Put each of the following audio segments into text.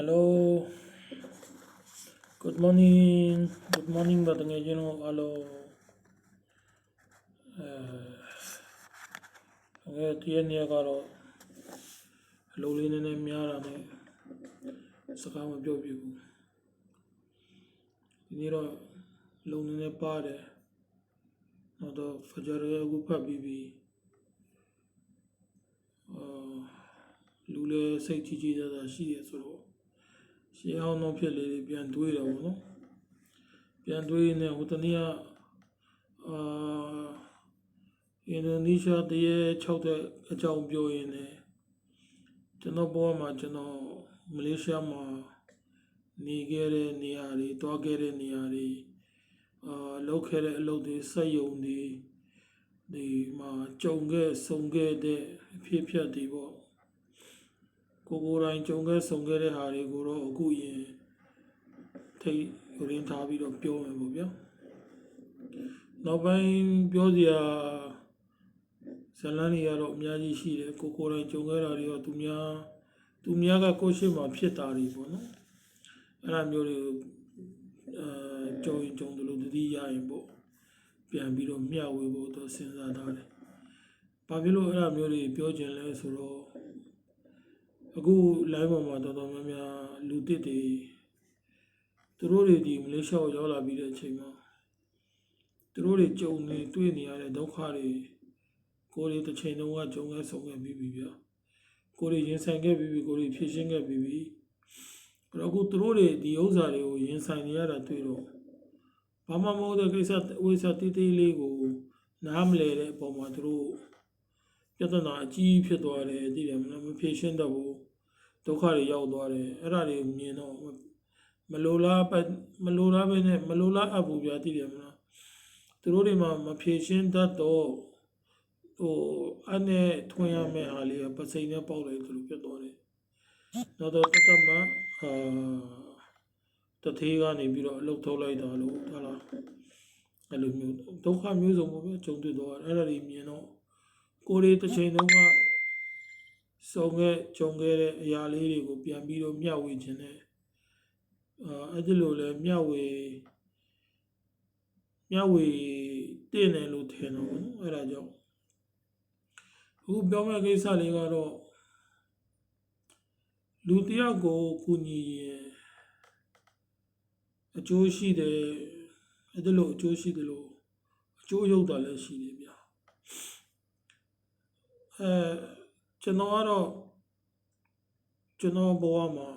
Hello Good morning Good morning ဗတငယ်ချင်းတို့အားလုံးအဲငယ်တည့်နေကတော့အလုံးလေးနည်းနည်းများတာနဲ့စကားမပြောပြဘူးဒီနေ့တော့လုံးနည်းနည်းပါတယ်နောက်တော့ဖဂျာရအခုဖတ်ပြီးပြီအာလူလည်းစိတ်ကြီးကြီးသားသားရှိရဆိုတော့ ရှင်းအောင်တော့ဖြစ်လေတွေပြန်တွေးတယ်ပေါ့နော်ပြန်တွေးနေဟိုတနေ့ကအာအင်ဒိုနီးရှားတရေ6တဲ့အကြောင်းပြောရင်းနဲ့ကျွန်တော်ဘဝမှာကျွန်တော်မလေးရှားမှာနေခဲ့တဲ့နေရာတွေတွားခဲ့တဲ့နေရာတွေအာလုပ်ခဲ့တဲ့အလုပ်တွေစက်ယုံတွေဒီမှာကြုံခဲ့ဆုံခဲ့တဲ့အဖြစ်အပျက်တွေပေါ့ ကိုကိုယ်တိုင်ကြုံခဲ့ဆုံခဲ့တဲ့ဟာတွေကိုတော့အခုရင်ထိတ်ရင်းထားပြီးတော့ပြောမယ်ပေါ့ဗျာနောက်ပိုင်းပြောစရာဇလန်းတွေကတော့အများကြီးရှိတယ်ကိုကိုယ်တိုင်ကြုံခဲ့တာတွေတော့သူများသူများကကိုယ့်ရှိမှဖြစ်တာတွေပေါ့နော်အဲ့ဒါမျိုးတွေကိုအဲကြုံရင်ကြုံတယ်လို့တတိယရင်ပေါ့ပြန်ပြီးတော့မျှဝေဖို့တော့စဉ်းစားထားတယ်ဘာဖြစ်လို့အဲ့ဒါမျိုးတွေပြောချင်လဲဆိုတော့ အခု live ပေါ်မှာတော်တော်များများလူတစ်တွေသူတို့တွေဒီမလေးရှားကိုရောက်လာပြီးတဲ့အချိန်မှာသူတို့တွေကြုံနေတွေ့နေရတဲ့ဒုက္ခတွေကိုယ်တွေတစ်ချိန်လုံးကကြုံခဲ့ဆုံခဲ့ပြီးပြီဗျာကိုယ်တွေရင်ဆိုင်ခဲ့ပြီးပြီကိုယ်တွေဖြည့်ရှင်းခဲ့ပြီးပြီအဲ့တော့အခုသူတို့တွေဒီဥစ္စာတွေကိုရင်ဆိုင်နေရတာတွေ့တော့ဘာမှမဟုတ်တဲ့ကိစ္စဝိစ္စတိတိလေးကိုနားမလဲတဲ့အပေါ်မှာသူတို့ ပြဿနာအကြီးဖြစ်သွားတယ်သိတယ်မလားမဖြေရှင်းတော့ဘူးဒုက္ခတွေရောက်သွားတယ်အဲ့ဒါတွေကိုမြင်တော့မလိုလားပဲမလိုလားပဲနဲ့မလိုလားအပ်ဘူးပြသိတယ်မလားသူတို့တွေမှာမဖြေရှင်းတတ်တော့ဟိုအဲ့နဲ့ထွင်ရမယ့်ဟာလေးကပစိန်နဲ့ပေါက်လိုက်သလိုဖြစ်သွားတယ်နောက်တော့တတ်တတ်မှအာတသေးကနေပြီးတော့အလုတ်ထုတ်လိုက်တာလို့ဟုတ်လားအဲ့လိုမျိုးဒုက္ခမျိုးစုံပေါ့ဗျကြုံတွေ့တော့အဲ့ဒါတွေမြင်တော့ ကိုယ်တွေတစ်ချိန်လုံးကစုံခဲ့ကြုံခဲ့တဲ့အရာလေးတွေကိုပြန်ပြီးတော့မျှဝေခြင်းနဲ့အာအဲ့ဒီလိုလဲမျှဝေမျှဝေတင့်တယ်လို့ထင်တော့ဘူးအဲ့ဒါကြောင့်အခုပြောမယ့်ကိစ္စလေးကတော့လူတစ်ယောက်ကိုကူညီရင်အကျိုးရှိတယ်အဲ့ဒီလိုအကျိုးရှိတယ်လို့အကျိုးရောက်တာလည်းရှိတယ်ဗျာ အဲကျွန်တော်ကတော့ကျွန်တော်ဘဝမှာ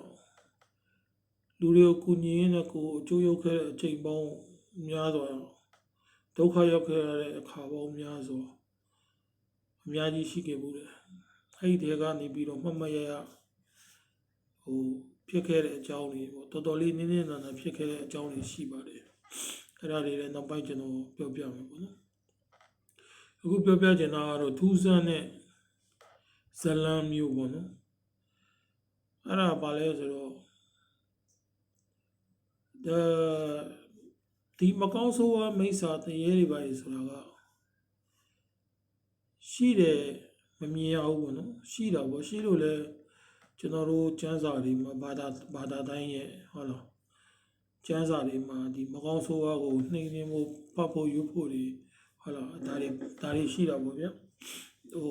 လူတွေကိုကူညီရင်းနဲ့ကိုယ်အကျိုးရောက်ခဲ့တဲ့အချိန်ပေါင်းများစွာဒုက္ခရောက်ခဲ့ရတဲ့အခါပေါင်းများစွာအများကြီးရှိခဲ့ဘူးတယ်အဲ့ဒီတဲကနေပြီးတော့မှတ်မှတ်ရရဟိုဖြစ်ခဲ့တဲ့အကြောင်းတွေပေါ့တော်တော်လေးနည်းနည်းနာနာဖြစ်ခဲ့တဲ့အကြောင်းတွေရှိပါတယ်အဲ့ဒါတွေလည်းနောက်ပိုင်းကျွန်တော်ပြောပြမယ်ပေါ့နော်အခုပြောပြချင်တာကတော့ထူးဆန်းတဲ့ ဇလံမျိုးပေါ့နော်အဲ့ဒါဘာလဲဆိုတော့ဒီမကောင်းဆိုးဝါးမိစ္ဆာတရေတွေပါလေဆိုတာကရှိတယ်မမြင်ရဘူးပေါ့နော်ရှိတာပေါ့ရှိလို့လဲကျွန်တော်တို့ကျမ်းစာတွေမှာဘာသာဘာသာတိုင်းရဲ့ဟုတ်လားကျမ်းစာတွေမှာဒီမကောင်းဆိုးဝါးကိုနှိမ်နှင်းဖို့ဖတ်ဖို့ယူဖို့တွေဟုတ်လားဒါတွေဒါတွေရှိတာပေါ့ဗျဟို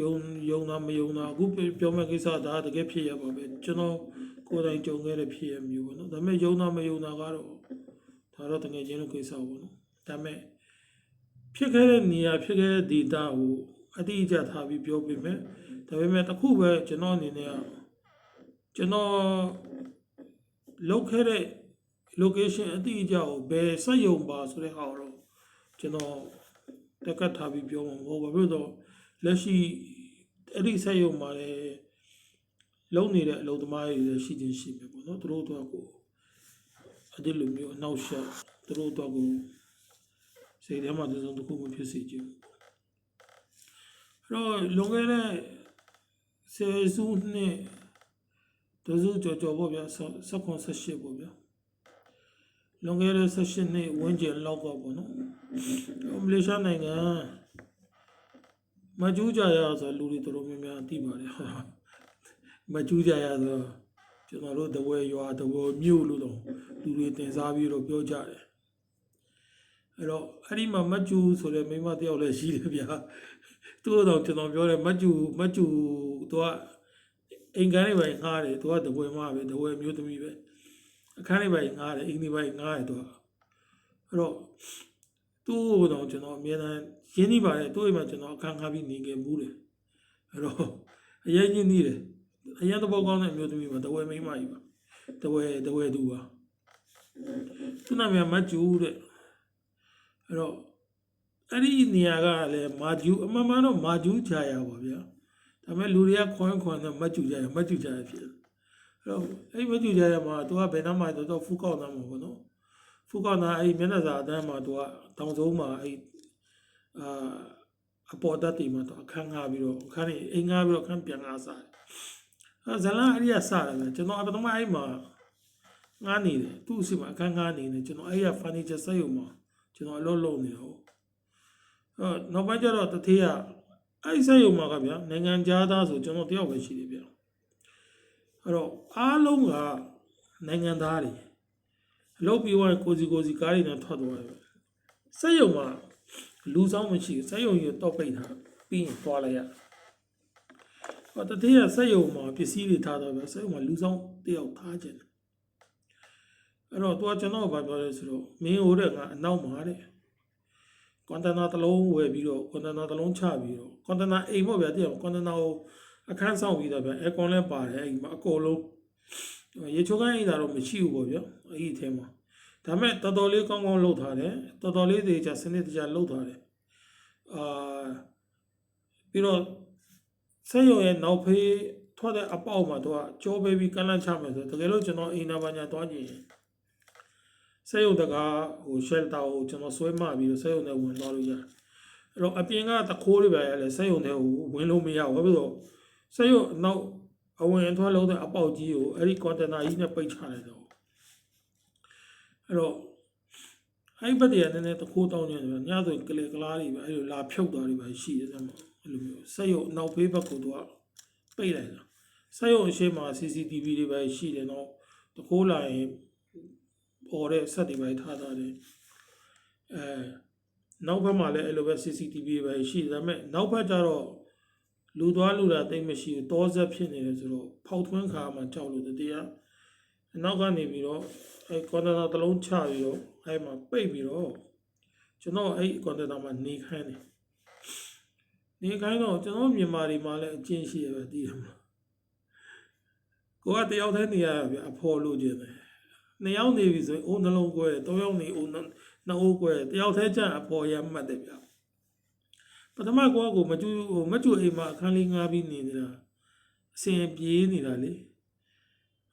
ယုံယုံတာမယုံတာအခုပြောမယ့်ကိစ္စဒါတကယ်ဖြစ်ရပါပဲကျွန်တော်ကိုယ်တိုင်ကြုံခဲ့တဲ့ဖြစ်ရမျိုးပေါ့နော်ဒါပေမဲ့ယုံတာမယုံတာကတော့ဒါတော့တကယ်ချင်းလို့ကိစ္စပေါ့နော်ဒါပေမဲ့ဖြစ်ခဲ့တဲ့နေရာဖြစ်ခဲ့တဲ့ဒေတာကိုအတိအကျထားပြီးပြောပြမယ်ဒါပေမဲ့တစ်ခုပဲကျွန်တော်အနေနဲ့ကကျွန်တော်လောက်ခဲ့တဲ့ location အတိအကျကိုဘယ်စက်ယုံပါဆိုတဲ့ဟာကိုတော့ကျွန်တော်တက်ကတ်ထားပြီးပြောမှာမဟုတ်ပါဘူးတော့လက်ရှိ အဲ့ဒီဆက်ရုံမှာလည်းလုံနေတဲ့အလုပ်သမားတွေလည်းရှိချင်းရှိပဲပေါ့နော်သူတို့တော့ကိုအဲ့ဒီလိုမျိုးအနောက်ရှက်သူတို့တော့ကိုစိတ်ထဲမှာတစ်စုံတစ်ခုမဖြစ်စေချင်ဘူးအဲ့တော့လုံခဲ့တဲ့ဆယ်စုနှစ်တစုကြော်ကြော်ပေါ့ဗျာဆက်ခွန်ဆက်ရှစ်ပေါ့ဗျာလုံခဲ့တဲ့ဆက်ရှစ်နှစ်ဝန်းကျင်လောက်ကပေါ့နော်မလေးရှားနိုင်ငံ မကျူးကြရဆိုလူတွေတော်တော်များများသိပါတယ်ဟာမကျူးကြရဆိုကျွန်တော်တို့တဝဲရွာတဝဲမြို့လို့တော့လူတွေတင်စားပြီးတော့ပြောကြတယ်အဲ့တော့အဲ့ဒီမှာမတ်ကျူဆိုတဲ့မိန်းမတစ်ယောက်လည်းရှိတယ်ဗျာသူ့တော့ကျွန်တော်ပြောတယ်မတ်ကျူမတ်ကျူသူကအိမ်ကန်လေးပဲငားတယ်သူကတဝဲမပဲတဝဲမျိုးသမီးပဲအခန်းလေးပဲငားတယ်အိမ်လေးပဲငားတယ်သူကအဲ့တော့ သူ့ကိုတော့ကျွန်တော်အမြဲတမ်းရင်းနှီးပါတယ်သူ့အိမ်မှာကျွန်တော်အခန်းခါပြီးနေခဲ့မှုတယ်အဲ့တော့အရင်ရင်းနှီးတယ်အရင်တော့ကောင်းတဲ့အမျိုးသမီးပါတဝဲမိန်းမကြီးပါတဝဲတဝဲသူပါသူနာမည်ကမတ်ကျူတဲ့အဲ့တော့အဲ့ဒီနေရာကလည်းမာကျူအမှန်မှန်တော့မာကျူဂျာယာပါဗျာဒါပေမဲ့လူတွေကခွန်းခွန်းနဲ့မတ်ကျူဂျာယာမတ်ကျူဂျာယာဖြစ်တယ်အဲ့တော့အဲ့ဒီမတ်ကျူဂျာယာမှာသူကဘယ်နှမှာတော့တော့ဖူးကောက်နာမှာပေါ့နော် ဖူးကောက်နာအဲ့ဒီမျက်နှာစာအတန်းမှာသူကတောင်စုံမှာအဲ့အာအပေါ်တက်တီမှာတော့အခန်းငါပြီးတော့အခန်းနေအိမ်ငါပြီးတော့အခန်းပြန်ငါစားတယ်အဲဇလန်အဲ့ဒီကစားတယ်ဗျကျွန်တော်အပထမအဲ့မှာငားနေတယ်သူ့အစီမှာအခန်းငါနေတယ်ကျွန်တော်အဲ့ရ furniture ဆက်ရုံမှာကျွန်တော်အလုပ်လုပ်နေတာဟုတ်အဲနောက်ပိုင်းကျတော့တထေးကအဲ့ဒီဆက်ရုံမှာကဗျာနိုင်ငံသားဆိုကျွန်တော်တယောက်ပဲရှိတယ်ဗျအဲ့တော့အားလုံးကနိုင်ငံသားတွေ အလုပ်ပြီးသွားကိုစီကိုစီကားတွေနဲ့ထွက်သွားတယ်ဆက်ရုံမှာလူဆောင်မရှိဘူးဆက်ရုံကြီးတော့ပိတ်ထားပြီးရင်သွားလိုက်ရဟောတတိယဆက်ရုံမှာပစ္စည်းတွေထားတော့ပဲဆက်ရုံမှာလူဆောင်တယောက်ထားခြင်းအဲ့တော့သူကကျွန်တော်ကပြောလဲဆိုတော့မင်းဟိုတဲ့ကအနောက်မှာတဲ့ကွန်တနာတစ်လုံးဝယ်ပြီးတော့ကွန်တနာတစ်လုံးချပြီးတော့ကွန်တနာအိမ်ပေါ့ဗျာတည်ကွန်တနာကိုအခန်းဆောင်ပြီးတော့ဗျာအဲကွန်လည်းပါတယ်အဲ့ဒီမှာအကုန်လုံး ရေချိုးကိုင်းအိမ်သာတော့မရှိဘူးပေါ့ဗျာအဲ့ဒီအထဲမှာဒါမဲ့တော်တော်လေးကောင်းကောင်းလုပ်ထားတယ်တော်တော်လေးတွေချစနစ်တကျလုပ်ထားတယ်အာပြီးတော့ဆက်ရုံရဲ့နောက်ဖေးထွက်တဲ့အပေါက်မှာတော့ကြောပေးပြီးကန့်လန့်ချမယ်ဆိုတကယ်လို့ကျွန်တော်အိမ်နာပါညာသွားကြည့်ရင်ဆက်ရုံတကားဟို shelter ကိုကျွန်တော်ဆွဲမပြီးတော့ဆက်ရုံနဲ့ဝင်သွားလို့ရတယ်အဲ့တော့အပြင်ကတခိုးတွေပဲလဲဆက်ရုံနဲ့ဟိုဝင်လို့မရဘူးဘာဖြစ်လို့ဆက်ရုံနောက် အဝင်အထွက်လုပ်တဲ့အပေါက်ကြီးကိုအဲ့ဒီ container ကြီးနဲ့ပိတ်ချလိုက်တော့အဲ့တော့အဲ့ဒီဘက်တည်းကနည်းနည်းတခိုးတောင်းနေတယ်ညဆိုရင်ကလေးကလားတွေပဲအဲ့လိုလာဖြုတ်သွားတွေပဲရှိတယ်ဆိုမှအဲ့လိုမျိုးဆက်ရုံနောက်ဘေးဘက်ကိုသူကပိတ်လိုက်တာဆက်ရုံအရှိမှာ CCTV တွေပဲရှိတယ်နော်တခိုးလာရင်ပေါ်တဲ့ဆက်တွေပဲထားထားတယ်အဲနောက်ဘက်မှာလည်းအဲ့လိုပဲ CCTV ပဲရှိတယ်ဒါပေမဲ့နောက်ဘက်ကျတော့ လူသွားလူလာတိတ်မရှိဘူးတောဆက်ဖြစ်နေတယ်ဆိုတော့ဖောက်ထွင်းခါမှကြောက်လို့တတရားအနောက်ကနေပြီးတော့အဲကွန်တနာတစ်လုံးချပြီးတော့အဲမှာပိတ်ပြီးတော့ကျွန်တော်အဲ့ကွန်တနာမှာနေခိုင်းတယ်နေခိုင်းတော့ကျွန်တော်မြန်မာတွေမှာလည်းအကျင့်ရှိရပဲတည်ရမှာကိုကတယောက်တည်းနေရတာဗျအဖော်လို့ခြင်းတယ်နှစ်ယောက်နေပြီဆိုရင်အိုးနှလုံးကွဲတယ်သုံးယောက်နေအိုးနှစ်အိုးကွဲတယ်တယောက်တည်းကျအဖော်ရမှတ်တယ်ဗျ ပထမကောကိုမကျူဟိုမကျူအိမ်မှာအခန်းလေးငားပြီးနေနေတာအစင်ပြေးနေတာလေ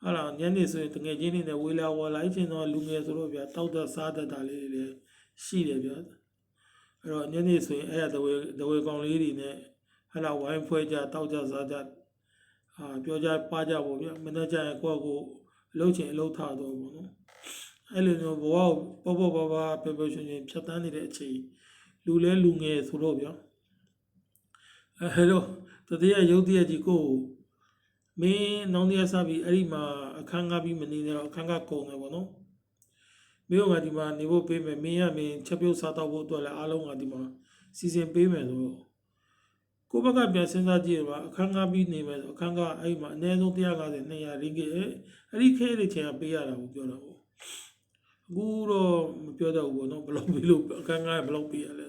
ဟာလာညနေဆိုရင်တငယ်ချင်းတွေနဲ့ဝေလာဝါလိုက်ချင်းတော့လူငယ်ဆိုတော့ဗျာတောက်တစားတတ်တာလေးတွေလည်းရှိတယ်ဗျာအဲ့တော့ညနေဆိုရင်အဲ့ရတဝဲတဝဲကောင်လေးတွေနဲ့ဟာလာဝိုင်းဖွဲကြတောက်ကြစားကြအာပြောကြပါကြပေါ့ဗျာမနေ့ကျရင်ကိုယ့်ကိုအလုပ်ချင်းအလုပ်ထားတော့ပေါ့နော်အဲ့လိုမျိုးဘဝကိုပေါ့ပေါ့ပါပါပျော်ပျော်ရွှင်ရွှင်ဖြတ်တန်းနေတဲ့အချိန်လူလဲလူငယ်ဆိုတော့ဗျာ အဲ့တော့တတိယရုပ်တရက်ကြီးကိုမင်းနောင်တရစပြီးအဲ့ဒီမှာအခန်းကားပြီးမနေတော့အခန်းကားကုန်တယ်ပေါ့နော်မင်းကဒီမှာနေဖို့ပေးမယ်မင်းကမင်းချက်ပြုတ်စားတော့ဖို့အတွက်လည်းအားလုံးကဒီမှာစီစဉ်ပေးမယ်ဆိုတော့ကိုဘက်ကပြန်စဉ်းစားကြည့်ရပါအခန်းကားပြီးနေမယ်ဆိုအခန်းကားအဲ့ဒီမှာအနည်းဆုံး150 200ရင်းကြီးအဲ့ဒီခဲတဲ့ချိန်ကပေးရတာကိုပြောတာပေါ့အခုတော့မပြောတော့ဘူးပေါ့နော်ဘယ်လောက်ပေးလို့အခန်းကားဘယ်လောက်ပေးရလဲဆို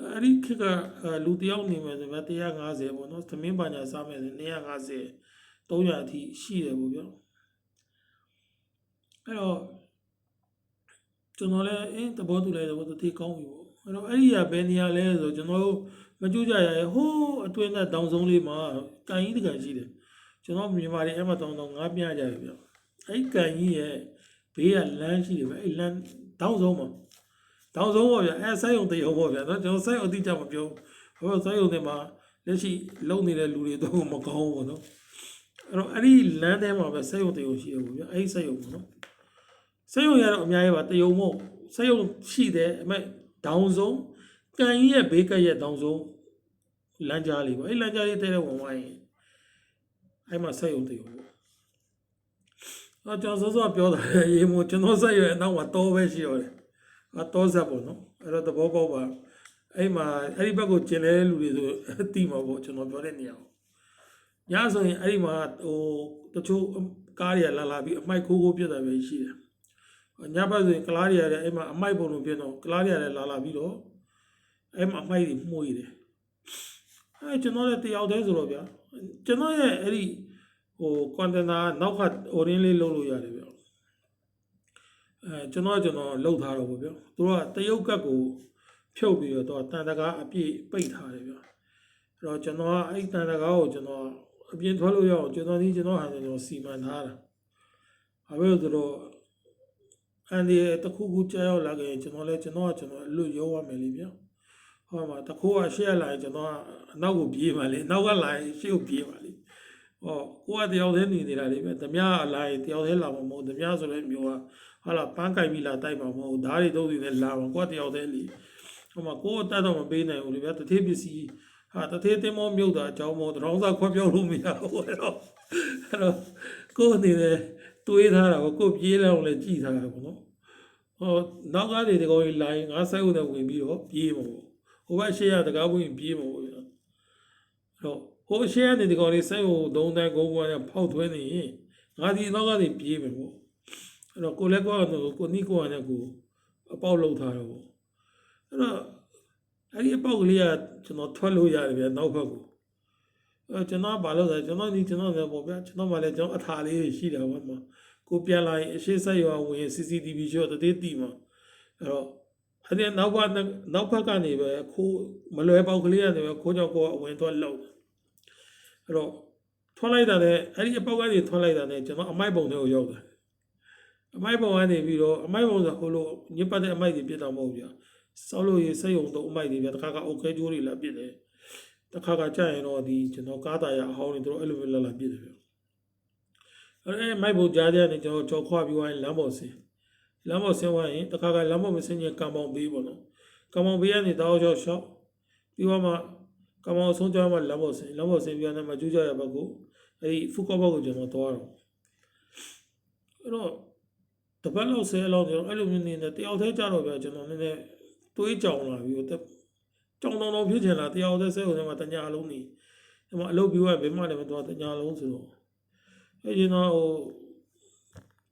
အဲ့ဒီခက်ကလူတယောက်နေမယ်ဆိုတော့150ပေါ့နော်သမင်းပါညာစားမယ်ဆို250 300အထိရှိတယ်ပေါ့ဗျာအဲ့တော့ကျွန်တော်လည်းအင်းသဘောတူလိုက်တော့တတိကောင်းပြီပေါ့အဲ့တော့အဲ့ဒီကဘယ်နေရာလဲဆိုတော့ကျွန်တော်တို့မကြည့်ကြရဟိုးအတွင်းနဲ့တောင်ဆုံးလေးမှာကန်ကြီးတကန်ရှိတယ်ကျွန်တော်မြန်မာတွေအဲ့မှာတောင်တောင်ငါးပြကြပြီဗျအဲ့ကန်ကြီးရဲ့ဘေးကလမ်းရှိတယ်ဗျအဲ့လမ်းတောင်ဆုံးမှာ တောင်ဆုံးပေါ့ဗျအဲ့ဆိုက်ရုံတရုံပေါ့ဗျနော်ကျွန်တော်ဆိုက်ရုံအတိအကျမပြောဟိုဆိုက်ရုံတွေမှာလက်ရှိလုံနေတဲ့လူတွေတော့မကောင်းဘူးနော်အဲ့တော့အဲ့ဒီလမ်းထဲမှာပဲစက်ရုံတရုံရှိရပေါ့ဗျာအဲ့ဒီစက်ရုံပေါ့နော်စက်ရုံရတော့အများကြီးပါတရုံမို့စက်ရုံရှိတယ်အမေဒေါင်ဆုံးကန်ကြီးရဲ့ဘေးကက်ရဲ့ဒေါင်ဆုံးလမ်းကြားလေးပေါ့အဲ့လမ်းကြားလေးတဲတဲ့ဝင်ဝိုင်းအဲ့မှာစက်ရုံတရုံပေါ့အကျွန်တော်စောစောပြောတာလေရေမို့ကျွန်တော်ဆက်ရွယ်အနောက်မှာတောပဲရှိတော့တယ် အတောဆက်ပေါ့နော်အဲ့တော့သဘောပေါက်ပါအဲ့မှာအဲ့ဒီဘက်ကိုကျင်လဲလူတွေဆိုတိမှာပေါ့ကျွန်တော်ပြောတဲ့နေရာကိုညဆိုရင်အဲ့ဒီမှာဟိုတချို့ကားတွေကလာလာပြီးအမိုက်ခိုးခိုးပြတ်တာပဲရှိတယ်ညဘက်ဆိုရင်ကလားတွေကလည်းအဲ့မှာအမိုက်ပုံလိုပြတော့ကလားတွေကလည်းလာလာပြီးတော့အဲ့မှာအမိုက်တွေမှုေးတယ်အဲ့ကျွန်တော်လည်းတယောက်တည်းဆိုတော့ဗျာကျွန်တော်ရဲ့အဲ့ဒီဟိုကွန်တနာနောက်ခတ် order လေးလုပ်လို့ရတယ်ဗျ အဲကျွန်တော်ကကျွန်တော်လှုပ်ထားတော့ဗောဗျသူကတရုတ်ကတ်ကိုဖြုတ်ပြီးတော့တန်တကားအပြည့်ပိတ်ထားတယ်ဗျအဲ့တော့ကျွန်တော်ကအဲ့တန်တကားကိုကျွန်တော်အပြင်ထွက်လို့ရအောင်ကျွန်တော်ဒီကျွန်တော်ဟာကျွန်တော်စီမံထားတာဘာပဲဆိုတော့အန်ဒီတခုခုကြောက်ရောက်လာခဲ့ရင်ကျွန်တော်လည်းကျွန်တော်ကကျွန်တော်အလွတ်ရောရမယ်လေဗျဟောမှာတခုကရှေ့လာရင်ကျွန်တော်ကအနောက်ကိုပြေးပါလေနောက်ကလာရင်ရှေ့ကိုပြေးပါလေဟောကိုကတယောက်တည်းနေနေတာလေပဲဓမြအလိုက်တယောက်တည်းလာမှာမဟုတ်ဓမြဆိုတဲ့မျိုးက ဟာလာပန်းကြိုက်ပြီးလာတိုက်မှာမဟုတ်ဓာတ်တွေသုံးစီနဲ့လာမှာကိုကတယောက်တည်းလေဟိုမှာကိုကတတ်တော့မပေးနိုင်ဘူးလေဗျာတထေးပစ္စည်းဟာတထေးတင်မောမြုပ်တာအကြောင်းမို့တရောင်းစားခွက်ပြောလို့မရဘူးအဲ့တော့အဲ့တော့ကိုအနေနဲ့တွေးထားတာကိုကိုပြေးလောင်လဲကြည်ထားတာပေါ့နော်ဟောနောက်ကားတွေတကောကြီးလာရင်ငါစိုက်ဦးတဲ့ဝင်ပြီးတော့ပြေးမှာပေါ့ဟိုဘက်ရှေ့ရတကားဝင်ပြေးမှာပေါ့ဗျာအဲ့တော့ဟိုအရှေ့ကနေဒီကောင်လေးစိုက်ကိုသုံးတန်းကိုကွာနဲ့ဖောက်သွင်းနေရင်ငါဒီတော့ကနေပြေးမယ်ပေါ့ အဲ့တော့ကိုလည်းကွာတော့ကိုနီးကွာနဲ့ကိုအပေါက်လောက်ထားတော့ပေါ့အဲ့တော့အဲ့ဒီအပေါက်ကလေးကကျွန်တော်ထွက်လို့ရတယ်ဗျာနောက်ဘက်ကိုအဲ့ကျွန်တော်ဘာလို့လဲကျွန်တော်ဒီကျွန်တော်လည်းပေါ့ဗျာကျွန်တော်မှလည်းကျွန်တော်အထာလေးရှိတာပေါ့မှာကိုပြန်လာရင်အရှိဆက်ရွာဝင် CCTV ရှော့တသေးတီမှာအဲ့တော့အဲ့ဒီနောက်ဘက်နောက်ဘက်ကနေပဲခိုးမလွယ်ပေါက်ကလေးကနေပဲခိုးကြောက်ကိုအဝင်သွားလောက်အဲ့တော့ထွက်လိုက်တာနဲ့အဲ့ဒီအပေါက်ကနေထွက်လိုက်တာနဲ့ကျွန်တော်အမိုက်ပုံတွေကိုရောက်တယ် အမိုက်ပုံကနေပြီးတော့အမိုက်ပုံဆိုဟိုလိုညစ်ပတ်တဲ့အမိုက်တွေပြစ်တာမဟုတ်ဘူးဗျာစောက်လို့ရစိတ်ုံတော့အမိုက်တွေဗျာတခါကအိုခဲကျိုးတွေလာပြစ်တယ်တခါကကြာရင်တော့ဒီကျွန်တော်ကားတာရအဟောင်းတွေတို့အဲ့လိုမျိုးလာလာပြစ်တယ်ဗျာအဲ့အဲ့မိုက်ပုံကြားတဲ့ကနေကျွန်တော်ကြော်ခွာပြီးသွားရင်လမ်းပေါ်ဆင်းလမ်းပေါ်ဆင်းသွားရင်တခါကလမ်းပေါ်မဆင်းရင်ကံပေါင်ပေးပေါ့နော်ကံပေါင်ပေးကနေတောက်ချောက်ရှောက်ပြီးတော့မှကမောင်ဆုံးကြမှာလမ်းပေါ်ဆင်းလမ်းပေါ်ဆင်းပြန်တယ်မှာကျူးကြရဘက်ကိုအဲ့ဒီဖူကောဘက်ကိုကျွန်တော်သွားတော့အဲ့တော့ တပတ်လောက်ဆဲလောက်ကျွန်တော်အဲ့လိုမျိုးနေနေတယောက်တည်းကြတော့ဗျာကျွန်တော်နည်းနည်းတွေးကြောင်လာပြီးတော့ကြောင်တောင်တောင်ဖြစ်ချင်လာတယောက်တည်းဆဲကိုထဲမှာတညာလုံးနေဒီမှာအလုပ်ပြီးတော့ဘယ်မှလည်းမသွားတညာလုံးဆိုတော့အဲ့ဒီတော့ဟို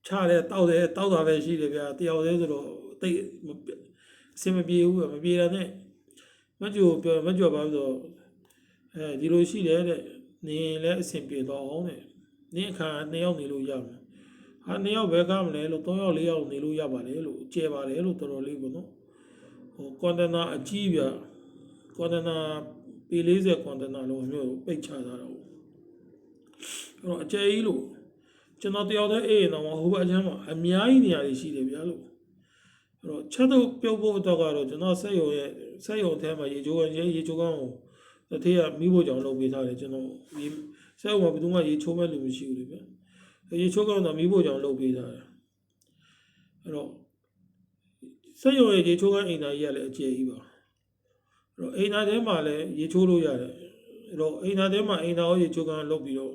ချတယ်တောက်တယ်တောက်တာပဲရှိတယ်ဗျာတယောက်တည်းဆိုတော့တိတ်အဆင်မပြေဘူးဗျာမပြေတာနဲ့မကြိုပြောမကြိုပါဘူးဆိုတော့အဲဒီလိုရှိတယ်တဲ့နေရင်လည်းအဆင်ပြေတော့အောင်တဲ့နင်းအခါနှစ်ယောက်နေလို့ရမယ် ဟာနှစ်ယောက်ပဲကားမလဲလို့သုံးယောက်လေးယောက်နေလို့ရပါတယ်လို့ကျဲပါတယ်လို့တော်တော်လေးပေါ့နော်ဟိုကွန်တနာအကြီးပြကွန်တနာပေ40ကွန်တနာလုံးမျိုးပိတ်ချထားတာပေါ့အဲ့တော့အကျဲကြီးလို့ကျွန်တော်တယောက်တည်းအေးရင်တော့ဟိုဘက်အချမ်းမှာအများကြီးနေရာတွေရှိတယ်ဗျာလို့အဲ့တော့ချက်တော့ပြုတ်ဖို့တော့ကတော့ကျွန်တော်ဆက်ရုံရဲ့ဆက်ရုံထဲမှာရေချိုးကန်ရေချိုးကန်ကိုတထေးကမိဖို့ကြောင့်လုပ်ပေးထားတယ်ကျွန်တော်ဒီဆက်ဥမှာဘယ်သူမှရေချိုးမဲ့လူမရှိဘူးလေဗျ ရေချိုးကောင်တော့မိဖို့ကြောင့်လုပ်ပေးထားတယ်အဲ့တော့ဆက်ရုံရဲ့ရေချိုးကန်အိမ်သားကြီးကလည်းအကျယ်ကြီးပါအဲ့တော့အိမ်သားထဲမှာလည်းရေချိုးလို့ရတယ်အဲ့တော့အိမ်သားထဲမှာအိမ်သားရောရေချိုးကန်လုပ်ပြီးတော့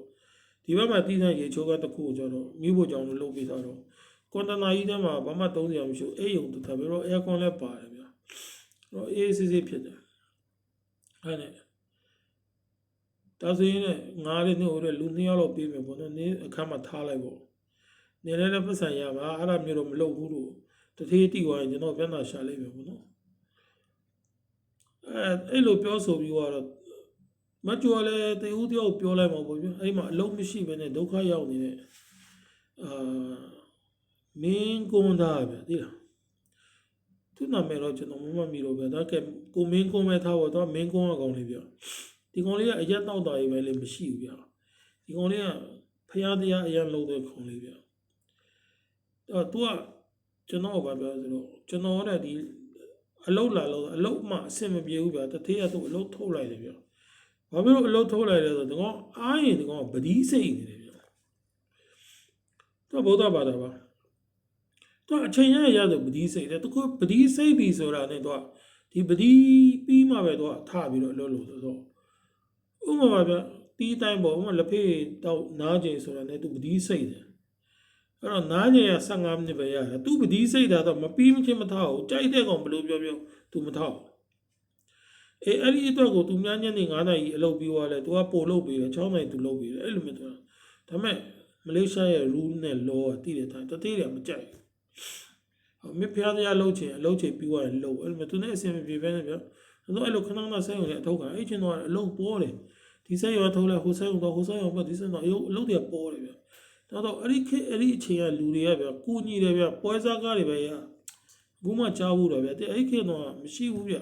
ဒီဘက်မှာတည်တဲ့ရေချိုးကန်တစ်ခုကိုကျတော့မိဖို့ကြောင့်လုပ်ပေးထားတော့ကွန်တနာကြီးထဲမှာဘာမှသုံးစရာမရှိဘူးအိမ်ုံတစ်ထပ်ပြီးတော့အဲကွန်လည်းပါတယ်ဗျအဲ့တော့အေးအေးဆေးဆေးဖြစ်တယ်အဲ့နဲ့ဒါ ဆိုရင်လည်းငားလေးနဲ့ဟိုတဲ့လူနှစ်ယောက်လောက်ပေးမယ်ပေါ့နော်နင်းအခန်းမှာထားလိုက်ပေါ့နေလည်းလည်းပတ်စံရပါအဲ့ဒါမျိုးတော့မလုပ်ဘူးလို့တထေးတိသွားရင်ကျွန်တော်ပြန်လာရှာလိုက်မယ်ပေါ့နော်အဲအဲ့လိုပြောဆိုပြီးတော့မကျော်လည်းတေဦးတယောက်ပြောလိုက်မှာပေါ့ဗျအဲ့မှာအလုံးမရှိဘဲနဲ့ဒုက္ခရောက်နေတဲ့အာမင်းကွန်သားပဲသိလားသူနာမည်တော့ကျွန်တော်မမှတ်မိတော့ဗျဒါကဲကိုမင်းကွန်ပဲထားတော့မင်းကွန်အကောင်လေးပြော ဒီကောင်လေးကအရက်တောက်တာရေးပဲလေမရှိဘူးဗျာဒီကောင်လေးကဖျားတရားအရင်လုံးတဲ့ကောင်လေးဗျာအဲ့တော့ तू ကကျွန်တော်ကဘာပြောဆိုတော့ကျွန်တော်ကဒီအလုတ်လာလို့အလုတ်မှအဆင်မပြေဘူးဗျာတထေးကသူ့အလုတ်ထုတ်လိုက်တယ်ဗျာဘာဖြစ်လို့အလုတ်ထုတ်လိုက်လဲဆိုတော့ဒီကောင်အားရင်ဒီကောင်ကပတိစိတ်နေတယ်ဗျာသူကဗုဒ္ဓဘာသာပါသူကအချိန်ရရဆိုပတိစိတ်တယ်သူကပတိစိတ်ပြီဆိုတာနဲ့သူကဒီပတိပြီးမှပဲသူကထပြီးတော့အလုပ်လို့ဆိုတော့ ဥပမာပြတီးတိုင်းပေါ့ဥပမာလက်ဖေးတောက်နားကျင်ဆိုတာ ਨੇ သူပတိစိတ်တယ်အဲ့တော့နားညင်ရ15မိနစ်ပဲရတယ်သူပတိစိတ်တာတော့မပြီးမချင်းမထောက်ဘူးကြိုက်တဲ့ကောင်ဘယ်လိုပြောပြောသူမထောက်အေးအဲ့ဒီအတွက်ကိုသူများညနေ9နာရီအလုပ်ပြီးသွားလဲသူကပို့လုပ်ပြီးတယ်6နာရီသူလုပ်ပြီးတယ်အဲ့လိုမျိုးသူကဒါပေမဲ့မလေးရှားရဲ့ rule နဲ့ law ကတည်တဲ့တိုင်းတသေးတယ်မကြိုက်ဘူးဟိုမဖျားတရားလုပ်ချင်အလုပ်ချင်ပြီးသွားရင်လုပ်အဲ့လိုမျိုးသူနဲ့အဆင်မပြေဘဲနဲ့ပြောသူအဲ့လိုခဏခဏဆိုင်ရုံနဲ့အထောက်ခံအဲ့ချင်းတော့အလုပ်ပေါ်တယ် ဒီဆိုင်ရုံထုတ်လဲဟိုဆိုင်ရုံတော့ဟိုဆိုင်ရုံပဲဒီဆိုင်တော့အလုပ်အလုပ်တွေပေါ်တယ်ဗျဒါတော့အဲ့ဒီခေတ်အဲ့ဒီအချိန်ကလူတွေကဗျကိုညီတယ်ဗျပွဲစားကားတွေပဲရအခုမှကြားဘူးတော့ဗျတဲ့အဲ့ဒီခေတ်တော့မရှိဘူးဗျ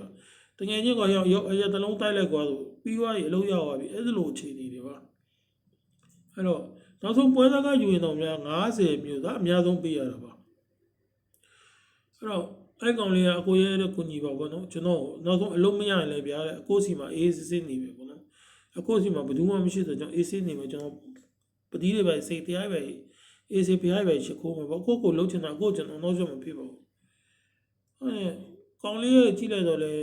တကယ်ချင်းကရောက်ရောက်အရက်တစ်လုံးတိုက်လိုက်ကွာဆိုပြီးသွားပြီအလုပ်ရောက်သွားပြီအဲ့ဒီလိုအခြေအနေတွေပါအဲ့တော့နောက်ဆုံးပွဲစားကားယူရင်တော့များ90မျိုးသားအများဆုံးပေးရတာပါအဲ့တော့အဲ့ကောင်လေးကအကိုရဲတဲ့ကိုညီပါဘောနော်ကျွန်တော်နောက်ဆုံးအလုံးမရရင်လည်းဗျာတဲ့အကိုစီမှာအေးစစ်စစ်နေပြီ ပေါ့နော်အကိုစီမှာဘယ်သူမှမရှိတော့ကျွန်တော်အေးစစ်နေမှာကျွန်တော်ပတိတွေပဲစိတ်တရားပဲအေးစစ်ပြားပဲရှ िख ိုးမှာပေါ့ကိုကိုလုံးချင်တာကိုကျွန်တော်တော့ကျွန်မဖြစ်ပါဘူးအဲ့ကောင်လေးရဲ့ကြည့်လိုက်တော့လေ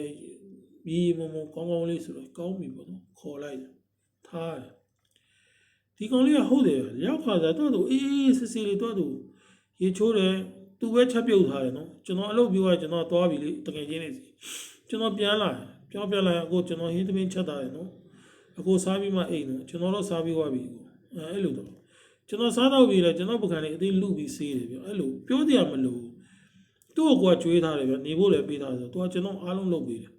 ဒီမမကောင်းကောင်းလေးဆိုတော့ကောင်းပြီပေါ့နော်ခေါ်လိုက်တယ်ထားတယ်ဒီကောင်လေးကဟုတ်တယ်ရောက်ခါစားတော့သူအေးအေးစစ်စစ်လေးတော့သူရေချိုးတယ်သူပဲချက်ပြုတ်ထားတယ်နော်ကျွန်တော်အလုပ်ပြောရကျွန်တော်သွားပြီလေတကယ်ချင်းနေစီကျွန်တော်ပြန်လာတယ်ပြောပြလိုက်အခုကျွန်တော်ဟင်းသမင်းချက်တာတယ်နော် အခုစားပြီးမှအိမ်နော်ကျွန်တော်တော့စားပြီးသွားပြီအဲအဲ့လိုတော့ကျွန်တော်စားတော့ပြီလေကျွန်တော်ပကံလေးအသေးလူပြီးစေးတယ်ပြောအဲ့လိုပြောတရားမလို့သူ့ကိုကကြွေးထားတယ်ဗျနေဖို့လည်းပေးထားတယ်ဆိုတော့ကျွန်တော်အားလုံးလုပ်ပေးတယ်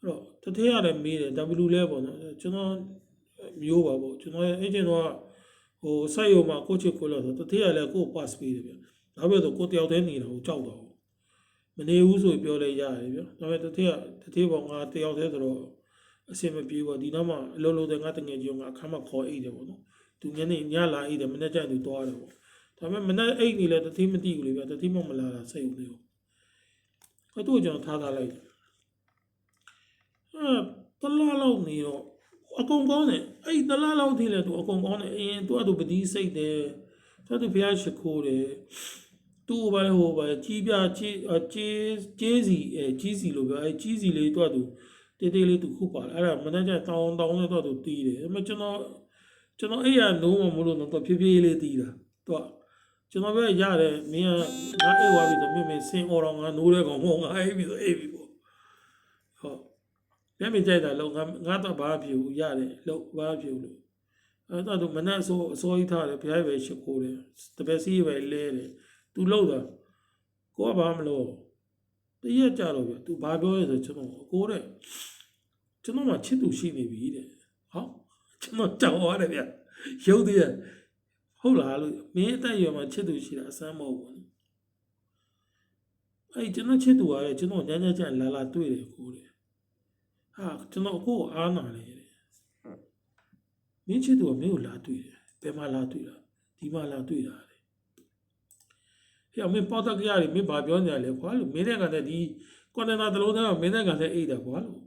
အဲ့တော့တထည့်ရတယ်မေးတယ် W လဲပေါ့နော်ကျွန်တော်မျိုးပါပေါ့ကျွန်တော်ရဲ့ agent တော့ဟိုစိုက်ရုံမှာကိုချစ်ကိုလို့ဆိုတထည့်ရလဲကို pass ပေးတယ်ဗျနောက်ပြီးတော့ကိုတယောက်တည်းနေတာကိုကြောက်တော့မနေဘူးဆိုပြောလဲရတယ်ဗျဒါပေမဲ့တထည့်ကတထည့်ပေါ့ငါတယောက်တည်းဆိုတော့ အဆင်မပြေဘူးဒီနောက်မှအလုံးလုံးတဲ့ငါတငယ်ကြီးကအခါမှခေါ်အိတ်တယ်ပေါ့နော်သူညနေညလာအိတ်တယ်မနေ့ကျရင်သူသွားတယ်ပေါ့ဒါပေမဲ့မနေ့အိတ်နေလဲတထည့်မသိဘူးလေဗျတထည့်မမလာတာစိတ်ဦးလေးကိုအဲ့တော့ကျွန်တော်ထားထားလိုက်တယ်အဲတလားလောက်နေတော့အကုန်ကောင်းတယ်အဲ့တလားလောက်ထိလဲသူအကုန်ကောင်းတယ်အရင်သူကသူပတိစိတ်တယ်သူကသူဖျားရှိခိုးတယ်သူ့ဘာလဲဟိုဘာကြီးပြကြီးကြီးကြီးစီအဲကြီးစီလို့ပြောအဲကြီးစီလေးသူကသူ တေးသေးလေးသူခုပါအဲ့ဒါမနေ့ကတောင်းတောင်းလေးတော့သူတီးတယ်အဲ့မကျွန်တော်ကျွန်တော်အဲ့ရလုံးဝမလို့တော့ဖြည်းဖြည်းလေးတီးတာသူကကျွန်တော်ပဲရတယ်မင်းကငါအိတ်သွားပြီဆိုမင်းမင်းစင်အော်တော့ငါနိုးတဲ့ကောင်မဟုတ်ငါအိတ်ပြီဆိုအိတ်ပြီပေါ့ဟုတ်မျက်မြင်ကြိုက်တာလုံးငါငါတော့ဘာဖြစ်ဘူးရတယ်လုံးဘာဖြစ်ဘူးလို့အဲ့တော့သူမနဲ့အစိုးအစိုးကြီးထားတယ်ဘုရားပဲရှိခိုးတယ်တပည့်စီးပဲလဲတယ်သူလောက်တာကိုကဘာမလို့ တရက်ကြတော့ပြသူဘာပြောရဲဆိုကျွန်တော်အကိုတဲ့ကျွန်တော်မှချစ်သူရှိနေပြီတဲ့ဟောကျွန်တော်ကြောက်ရတယ်ဗျရုပ်တည်းဟုတ်လားလို့မင်းအသက်အရွယ်မှာချစ်သူရှိတာအစမ်းမဟုတ်ဘူးအဲ့ကျွန်တော်ချစ်သူကလည်းကျွန်တော်ညညချင်လာလာတွေ့တယ်ကိုတဲ့ဟာကျွန်တော်ကိုအားနာလေတဲ့မင်းချစ်သူကမင်းကိုလာတွေ့တယ်ဘယ်မှာလာတွေ့တာဒီမှာလာတွေ့တာတဲ့ ဟဲ့မင်းပေါက်တက်ကြရတယ်မင်းဘာပြောနေရလဲကွာလို့မင်းတဲ့ကတည်းကဒီကွန်တနာတစ်လုံးသားကမင်းတဲ့ကတည်းကအိတ်တယ်ကွာလို့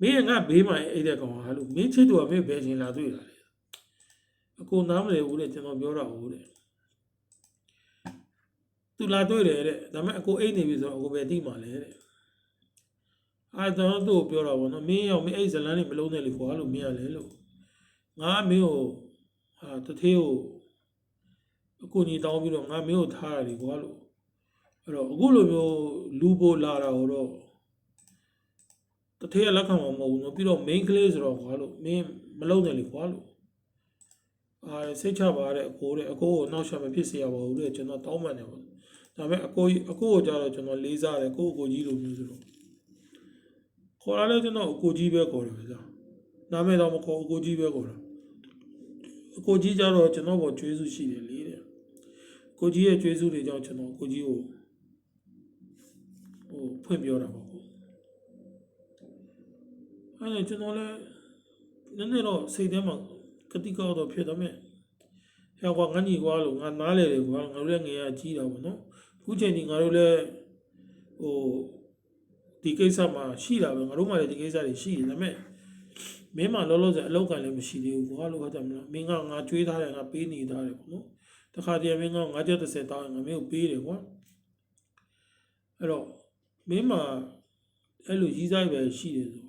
မင်းကငါဘေးမှာအိတ်တဲ့ကောင်ဟာလို့မင်းချစ်သူကမင်းဘယ်ချင်းလာတွေ့တာလဲအကုန်နားမလဲဘူးတဲ့ကျွန်တော်ပြောတာဟုတ်တဲ့သူလာတွေ့တယ်တဲ့ဒါပေမဲ့အကိုအိတ်နေပြီဆိုတော့အကိုပဲတိမှလဲတဲ့အာတော့သူ့ကိုပြောတာပေါ့နော်မင်းရောက်မင်းအိတ်ဇလန်းနေမလုံးနဲ့လေကွာလို့မင်းရလဲလို့ငါမင်းကိုဟာတထေးကို အကူညီတောင်းပြီးတော့ငါမင်းကိုထားရတယ်ကွာလို့အဲ့တော့အခုလိုမျိုးလူပိုလာတာတော့တထေးကလက်ခံမှာမဟုတ်ဘူးနော်ပြီးတော့ main ကလေးဆိုတော့ကွာလို့မင်းမလုံးနဲ့လေကွာလို့အာစိတ်ချပါတဲ့အကိုတဲ့အကိုကိုနောက်ရှာမဖြစ်စေရပါဘူးတဲ့ကျွန်တော်တောင်းပန်တယ်ပေါ့ဒါပေမဲ့အကိုကြီးအကိုကိုကြတော့ကျွန်တော်လေးစားတယ်ကိုကိုကြီးလိုမျိုးဆိုတော့ခေါ်လာလဲကျွန်တော်အကိုကြီးပဲခေါ်တယ်ဗျာနာမည်တော့မခေါ်အကိုကြီးပဲခေါ်တာအ ကိုကြီးကြတော့ကျွန်တော်ပေါ်ကျွေးစုရှိတယ်လေတဲ့ကိုကြီးရဲ့ကျွေးစုတွေကြောင့်ကျွန်တော်ကိုကြီးကိုဟိုဖွင့်ပြောတာပေါ့ကိုအဲ့ဒါကျွန်တော်လည်းနည်းနည်းတော့စိတ်ထဲမှာကတိကောက်တော့ဖြစ်တယ်မဲ့ဟဲ့ကွာငါညီကွာလို့ငါနားလေတယ်ကွာငါတို့လည်းငယ်ရကြီးတာပေါ့နော်ခုချိန်ကြီးငါတို့လည်းဟိုဒီကိစ္စမှာရှိတာပဲငါတို့မှလည်းဒီကိစ္စတွေရှိတယ်ဒါပေမဲ့ မင်းမလောလောဆယ်အလောက်ကန်လည်းမရှိသေးဘူးကွာလို့ဟုတ်တယ်မလားမင်းကငါကြွေးထားတယ်ငါပေးနေထားတယ်ပေါ့နော်တခါတည်းမင်းကငါကျက်30တောင်းငါမင်းကိုပေးတယ်ကွာအဲ့တော့မင်းမအဲ့လိုကြီးစားပဲရှိတယ်ဆို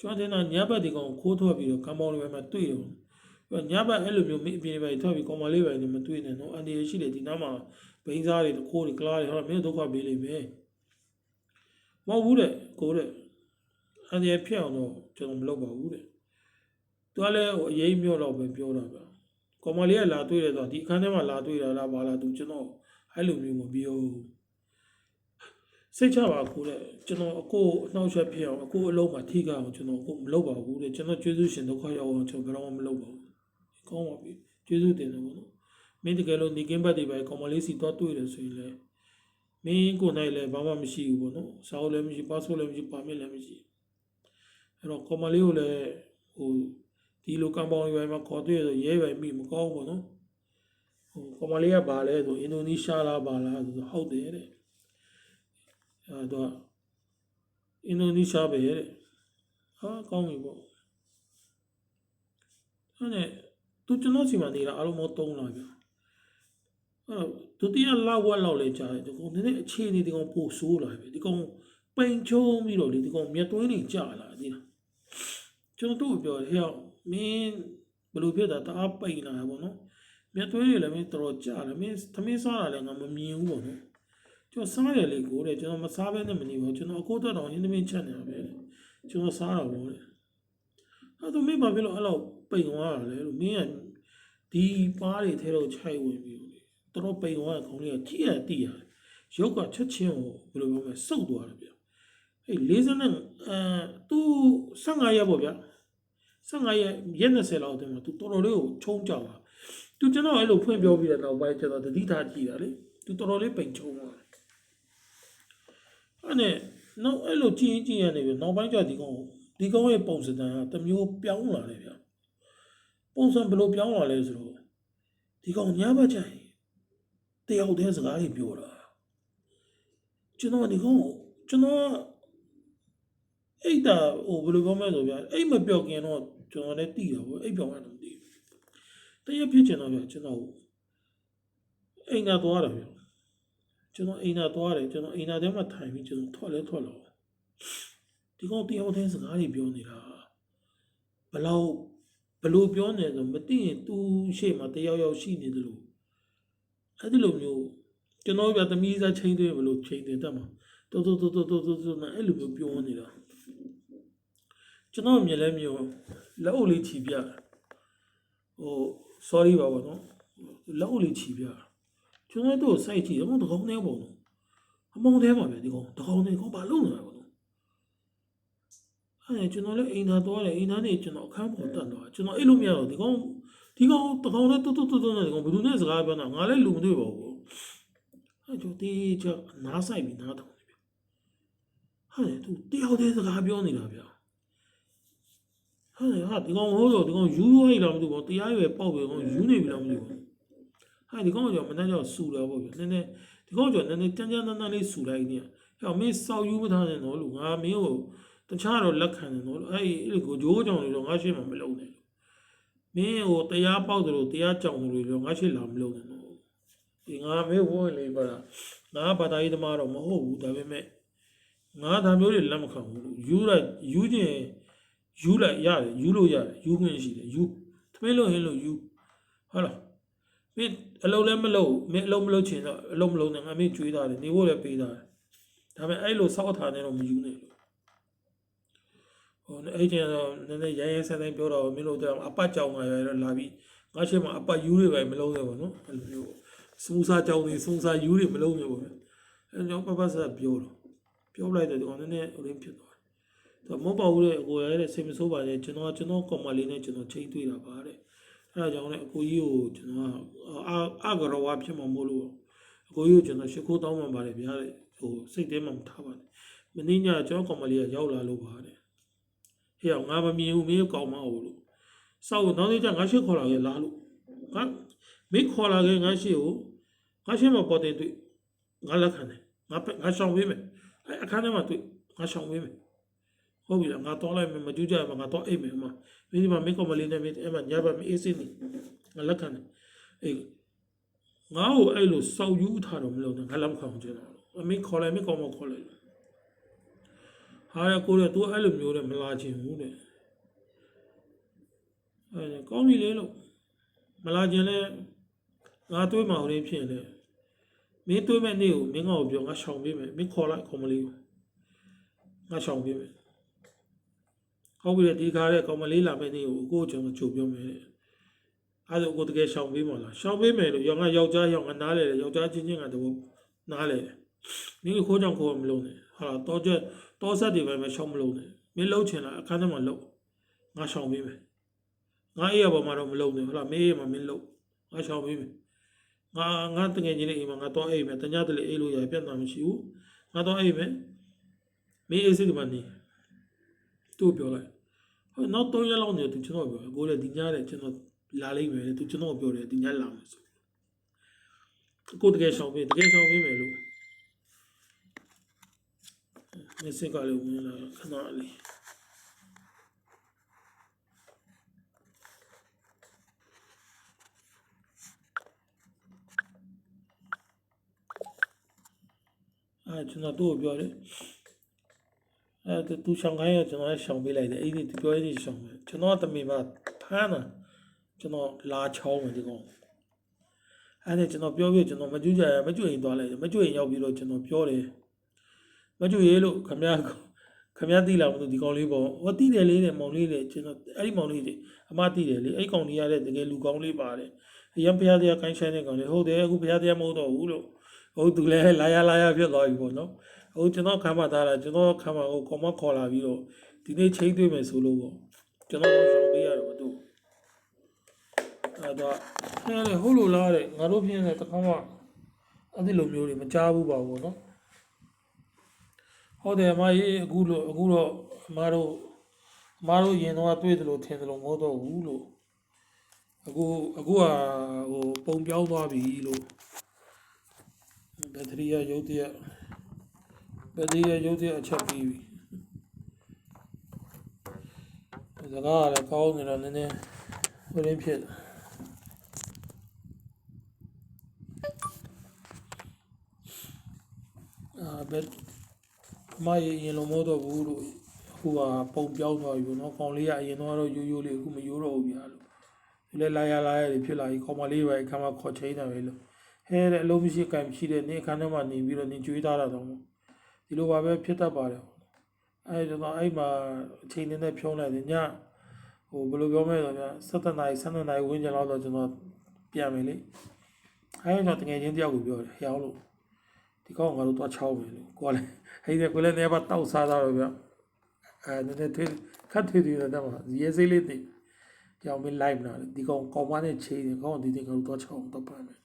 ကျွန်တော်တင်တာညဘက်ဒီကောင်ခိုးထွက်ပြီးတော့ကံပေါင်းတွေမှာတွေ့တယ်ညဘက်အဲ့လိုမျိုးမင်းအပြင်တွေပဲထွက်ပြီးကောင်မလေးပဲနေမတွေ့နဲ့နော်အန်ဒီရရှိတယ်ဒီနားမှာဘိန်းစားတွေခိုးတွေကလားတွေဟောမင်းဒုက္ခပေးလိမ့်မယ်မဟုတ်ဘူးတဲ့ကိုတဲ့အန်ဒီရဖြစ်အောင်တော့ကျွန်တော်မလုပ်ပါဘူးတဲ့ သူကလည်းဟိုအရေးမြော့တော့ပဲပြောတာဗျကောင်မလေးကလာတွေ့တယ်ဆိုတော့ဒီအခန်းထဲမှာလာတွေ့တာလားဘာလားသူကျွန်တော်အဲ့လိုမျိုးမပြောဘူးစိတ်ချပါကိုတဲ့ကျွန်တော်အကိုအနှောက်အယှက်ဖြစ်အောင်အကိုအလုံးမှာထိကအောင်ကျွန်တော်အကိုမလုပ်ပါဘူးတဲ့ကျွန်တော်ကျေးဇူးရှင်ဒုက္ခရောက်အောင်ကျွန်တော်ဘယ်တော့မှမလုပ်ပါဘူးကောင်းပါပြီကျေးဇူးတင်တယ်ဗောနော်မင်းတကယ်လို့နေကင်းဘတ်တွေပဲကောင်မလေးစီတော့တွေ့တယ်ဆိုရင်လည်းမင်းကိုယ်နိုင်လည်းဘာမှမရှိဘူးဗောနော်စာအုပ်လည်းမရှိပတ်စပို့လည်းမရှိပါမစ်လည်းမရှိအဲ့တော့ကောင်မလေးကိုလည်းဟို ဒီလိုကံပေါင်းရွယ်မှာခေါ်တွေ့ရဆိုရဲပဲမိမကောင်းဘူးဗောနော်ဟိုကောင်မလေးကဘာလဲဆိုအင်ဒိုနီးရှားလားဘာလားဆိုဟုတ်တယ်တဲ့အဲ့တော့အင်ဒိုနီးရှားပဲတဲ့ဟာကောင်းပြီဗောအဲ့နဲ့သူကျွန်တော်စီမှာနေတာအလုံးမ3လဗျအဲ့တော့ဒုတိယလဝက်လောက်လဲကြာတယ်ဒီကောင်နည်းနည်းအခြေအနေဒီကောင်ပို့ဆိုးလာပြီဒီကောင်ပိန်ချုံပြီးတော့လေဒီကောင်မျက်သွင်းတွေကြာလာဒီလားကျွန်တော်တို့ပြောတယ်ဟဲ့ မင်းဘယ်လိုဖြစ်တာတအားပိန်လာတယ်ပေါ့နော်မျက်သွင်းတွေလည်းမင်းတော်တော်ကြာတယ်မင်းသမင်းစားတာလည်းငါမမြင်ဘူးပေါ့နော်ကျွန်တော်စားတယ်လေကိုတဲ့ကျွန်တော်မစားဘဲနဲ့မနေဘူးကျွန်တော်အကိုတော့တော့ဟင်းသမင်းချက်နေတာပဲကျွန်တော်စားတာပေါ့တဲ့အဲ့တော့မင်းဘာဖြစ်လို့အဲ့လောက်ပိန်သွားတာလဲလို့မင်းကဒီပါးတွေထဲတော့ခြိုက်ဝင်ပြီလေတော်တော်ပိန်သွားတဲ့ခေါင်းလေးကကြည့်ရတိရတယ်ရုပ်ကချက်ချင်းကိုဘယ်လိုပြောမလဲစုပ်သွားတယ်ဗျအဲ့40နဲ့အဲသူ15ရက်ပေါ့ဗျ 15ရက်ရက်20လောက်တည်းမှာသူတော်တော်လေးကိုချုံးကြောက်တာသူကျွန်တော်အဲ့လိုဖွင့်ပြောပြီးတဲ့နောက်ပိုင်းကျတော့တတိထားကြည့်တာလေသူတော်တော်လေးပိန်ချုံသွားတယ်အဲ့နဲ့နောက်အဲ့လိုကြည့်ရင်ကြည့်ရနေပြီနောက်ပိုင်းကျဒီကောင်ဒီကောင်ရဲ့ပုံစံကတစ်မျိုးပြောင်းလာတယ်ဗျပုံစံဘယ်လိုပြောင်းလာလဲဆိုတော့ဒီကောင်ညဘက်ကျရင်တယောက်တည်းစကားတွေပြောတာကျွန်တော်ဒီကောင်ကိုကျွန်တော်အိတ်တာဟိုဘယ်လိုပြောမလဲဆိုဗျအိတ်မပြောခင်တော့ ကျွန်တော်လည်းတီးတာပေါ့အိတ်ပြောင်းမှတော့မသိဘူးတရက်ဖြစ်ချင်တော့ဗျကျွန်တော်အိမ်သာသွားတာဗျကျွန်တော်အိမ်သာသွားတယ်ကျွန်တော်အိမ်သာထဲမှာထိုင်ပြီးကျွန်တော်ထွက်လဲထွက်လာဒီကောင်တယောက်တည်းစကားတွေပြောနေတာဘလောက်ဘလို့ပြောနေဆိုမသိရင်သူရှေ့မှာတယောက်ယောက်ရှိနေတယ်လို့အဲ့ဒီလိုမျိုးကျွန်တော်ပြသမီးစားချိန်တွေဘလို့ချိန်တယ်တတ်မှာတော်တော်တော်တော်တော်တော်နဲ့အဲ့လိုမျိုးပြောနေတာ ကျွန်တော်မြင်လဲမျိုးလက်အုပ်လေးချီပြဟို sorry ပါဘောနော်လက်အုပ်လေးချီပြကျွန်တော်တို့စိုက်ကြည့်တော့တကောင်နဲ့ပေါ့နော်အမောင်းသေးပါပဲဒီကောင်တကောင်နဲ့ကောင်ဘာလုပ်နေတာပေါ့အဲ့ကျွန်တော်လည်းအိမ်သာသွားတယ်အိမ်သားနေကျွန်တော်အခန်းပေါ်တက်သွားကျွန်တော်အဲ့လိုမရတော့ဒီကောင်ဒီကောင်တကောင်လည်းတွတ်တွတ်တွတ်တွတ်နေဒီကောင်ဘယ်သူနဲ့စကားပြောတာငါလည်းလူမတွေ့ပါဘူးအဲ့ကျတေးချနားဆိုင်ပြီးနားထောင်နေပြီဟာလေသူတယောက်တည်းစကားပြောနေတာဗျာ ဟာလေဟာဒီကောင်ဟိုးတော့ဒီကောင်ယူရွေးလာမသိဘူးတရားရွယ်ပေါက်ပြီကောင်ယူနေပြီလားမသိဘူးဟာဒီကောင်ကြောင့်မနှက်ကြောင့်စူလာပေါ့ဗျာနည်းနည်းဒီကောင်ကြောင့်နည်းနည်းကြမ်းကြမ်းတမ်းတမ်းလေးစူလိုက်နေဟဲ့မင်းစောက်ယူမထားနဲ့တော့လို့ငါမင်းကိုတခြားတော့လက်ခံတယ်နော်အဲ့ဒီအဲ့ဒီကိုဂျိုးကြောင်တွေတော့ငါရှိမှမလုံးနဲ့မင်းဟိုတရားပေါက်တယ်လို့တရားကြောင်တယ်လို့တော့ငါရှိလာမလုံးနဲ့နော်ဒီငါမေးဝင်လေပါလားငါဘာသာရေးသမားတော့မဟုတ်ဘူးဒါပေမဲ့ငါဒါမျိုးတွေလက်မခံဘူးလို့ယူလိုက်ယူခြင်း ယူလိုက်ရတယ်ယူလို့ရတယ်ယူခွင့်ရှိတယ်ယူသမင်းလို့ဟင်းလို့ယူဟုတ်လားမင်းအလုံးလည်းမလုံးမင်းအလုံးမလုံးချင်တော့အလုံးမလုံးနဲ့ငါမင်းကြွေးတာတယ်နေဖို့လည်းပေးတာတယ်ဒါပေမဲ့အဲ့လိုစောက်ထားနေတော့မယူနဲ့လို့ဟိုအဲ့ကျတော့နည်းနည်းရိုင်းရိုင်းဆိုင်ဆိုင်ပြောတော့မင်းတို့ကအပတ်ကြောင်မှာရတော့လာပြီးငါရှိမှအပတ်ယူတွေပဲမလုံးရပါဘူးနော်အဲ့လိုမျိုးစူးစားကြောင်တွေစူးစားယူတွေမလုံးရပါဘူးအဲ့ကြောင့်ပပဆက်ပြောတော့ပြောလိုက်တယ်ဒီကောင်နည်းနည်းဟိုရင်းဖြစ်သွားတယ် သူမဟုတ်ပါဘူးလေအကိုရတဲ့စိတ်မဆိုးပါနဲ့ကျွန်တော်ကျွန်တော်ကောင်မလေးနဲ့ကျွန်တော်ချိန်တွေ့တာပါတဲ့အဲ့ဒါကြောင့်လည်းအကိုကြီးကိုကျွန်တော်အာအာဂရဝဖြစ်မှာမို့လို့အကိုကြီးကိုကျွန်တော်ရှ िख ိုးတောင်းမှပါတယ်ဗျာတဲ့ဟိုစိတ်ထဲမှာမထားပါနဲ့မင်းညကျွန်တော်ကောင်မလေးကရောက်လာလို့ပါတယ်ဟဲ့ငါမမြင်ဘူးမင်းကောင်းမအောင်လို့စောက်နောက်နေ့ကျငါရှိခေါ်လာခဲ့လားလို့ငါမင်းခေါ်လာခဲ့ငါရှိကိုငါရှိမပေါ်တဲ့တွေ့ငါလက်ခံတယ်ငါငါရှောင်ပေးမယ်အဲအခန်းထဲမှာတွေ့ငါရှောင်ပေးမယ် ဟုတ်ပြီလားငါတော့လိုက်မယ်မကြည့်ကြပါငါတော့အိတ်မယ်မင်းဒီမှာမင်းကမလေးနဲ့မင်းအဲ့မှာညဘက်မအေးစင်းနေငါလက်ခံတယ်အေးငါ့ကိုအဲ့လိုစောက်ယူထားတော့မလို့ငါလက်မခံချင်တော့အမင်းခေါ်လိုက်မင်းကောင်းမခေါ်လိုက်ဟာရကိုရသူအဲ့လိုမျိုးနဲ့မလာချင်ဘူးတဲ့အဲကောင်းပြီလေလို့မလာခြင်းလဲငါတွေးမှဟိုလေးဖြစ်လေမင်းတွေးမဲ့နေ့ကိုမင်းငါ့ကိုပြောငါရှောင်ပေးမယ်မင်းခေါ်လိုက်ခေါ်မလေးကိုငါရှောင်ပေးမယ် ဟုတ်ပြီလေဒီခါတဲ့ကောင်မလေးလာမဲ့နေ့ကိုအကိုကျွန်တော်ချုပ်ပြောမယ်တဲ့အဲ့ဒါကိုတကယ်ရှောင်ပေးမှာလားရှောင်ပေးမယ်လို့ရောငါယောက်ျားယောက်ငါနားလေတယ်ယောက်ျားချင်းချင်းကတဘောနားလေတယ်မင်းခိုးကြောင်ခိုးမလုံးနဲ့ဟာတော့ကျတော့ဆက်တွေပဲမရှောင်မလုံးနဲ့မင်းလှုပ်ချင်လားအခန်းထဲမှာလှုပ်ငါရှောင်ပေးမယ်ငါအေးရပေါ်မှာတော့မလုံနဲ့ဟုတ်လားမေးရမှာမင်းလုံငါရှောင်ပေးမယ်ငါငါတငယ်ချင်းလေးအိမ်မှာငါတော့အိမ်မယ်တညတလေအိမ်လို့ရပြတ်တာမရှိဘူးငါတော့အိမ်မယ်မေးအေးစိတ်ကမနေ သူ့ပြောလိုက်ဟိုနောက်တော့ရလောက်နေသူကျွန်တော်ပြောကိုလည်းဒီညလည်းကျွန်တော်လာလိမ့်မယ်သူကျွန်တော်ပြောတယ်ဒီညလာမယ်ဆိုကိုတကယ်ရှောင်ပေးတကယ်ရှောင်ပေးမယ်လို့မစ်စစ်ကလည်းဝင်လာခဏလေးအဲကျွန်တော်သူ့ကိုပြောတယ် အဲသူရှောင်းခိုင်းရကျွန်တော်လည်းရှောင်းပေးလိုက်တယ်အဲ့ဒီသူပြောရည်ရှောင်းမယ်ကျွန်တော်တမင်ပါဖမ်းတာကျွန်တော်လာချောင်းမယ်ဒီကောင်အဲ့ဒါကျွန်တော်ပြောပြကျွန်တော်မကြွကြရမကြွရင်သွားလိုက်တယ်မကြွရင်ရောက်ပြီးတော့ကျွန်တော်ပြောတယ်မကြွရေးလို့ခမရခမရတိလာမလို့ဒီကောင်လေးပေါ့ဟောတိတယ်လေးတဲ့မောင်လေးတဲ့ကျွန်တော်အဲ့ဒီမောင်လေးတွေအမတိတယ်လေအဲ့ကောင်လေးရတဲ့တကယ်လူကောင်းလေးပါတယ်အရင်ဖျားတရားကိုင်းဆိုင်တဲ့ကောင်လေးဟုတ်တယ်အခုဖျားတရားမဟုတ်တော့ဘူးလို့ဟုတ်သူလည်းလာရလာရဖြစ်သွားပြီပေါ့နော် ဟုတ်ကျွန်တော်ခမ်းမသားတာကျွန်တော်ခမ်းမကိုကောမခေါ်လာပြီးတော့ဒီနေ့ချိန်တွေ့မယ်ဆိုလို့ပေါ့ကျွန်တော်တို့ဆောင်ပေးရတယ်ပေါ့သူအဲ့တော့အဲလေဟုတ်လို့လားတဲ့ငါတို့ဖြစ်နေတခါမှအဲ့ဒီလိုမျိုးတွေမကြားဘူးပါဘူးနော်ဟုတ်တယ်အမကြီးအခုလို့အခုတော့အမတို့အမတို့ရင်တော့တွေ့တယ်လို့ထင်တယ်လို့မဟုတ်တော့ဘူးလို့အခုအခုကဟိုပုံပြောင်းသွားပြီလို့ဘက်ထရီရရုပ်တရက် ဘက်ထရီရရုပ်တရက်အချက်ပြီးပြီစကားကလည်းကောင်းနေတော့နည်းနည်းဝရင်းဖြစ်တယ်အာဘက်အမရေရင်လုံးမဟုတ်တော့ဘူးလို့ဟိုကပုံပြောင်းသွားပြီပေါ့နော်ကောင်လေးကအရင်တော့ရိုးရိုးလေးအခုမရိုးတော့ဘူးဗျာလို့ဒီလဲလာရလာရဖြစ်လာပြီကောင်မလေးပဲအခါမှာခေါ်ချိန်တာပဲလို့ဟဲတဲ့အလုံးမရှိကံမရှိတဲ့နေအခန်းထဲမှာနေပြီးတော့နေကြွေးထားတာတော့ ဒီလိုပါပဲဖြစ်တတ်ပါတယ်အဲကျွန်တော်အဲ့မှာအချိန်နဲ့နဲ့ဖြုံးလိုက်တယ်ညဟိုဘယ်လိုပြောမလဲဆိုတော့7နာရီ7နာရီဝန်းကျင်လောက်တော့ကျွန်တော်ပြန်မယ်လေအဲကျွန်တော်တကယ်ချင်းတယောက်ကိုပြောတယ်ဟျောင်းလို့ဒီကောင်ငါတို့တော့ချောင်းမယ်လို့ကိုကလည်းဟိတဲ့ကိုလည်းနေပါတောက်စားသားတော့ဗျအဲနည်းနည်းထွေးခတ်ထွေးထွေးတော့မှရဲစိလေးတိကြောင်မင်း live နာဒီကောင်ကောင်မနဲ့ချိန်တယ်ကောင်ဒီတင်ငါတို့တော့ချောင်းတော့ပါမယ်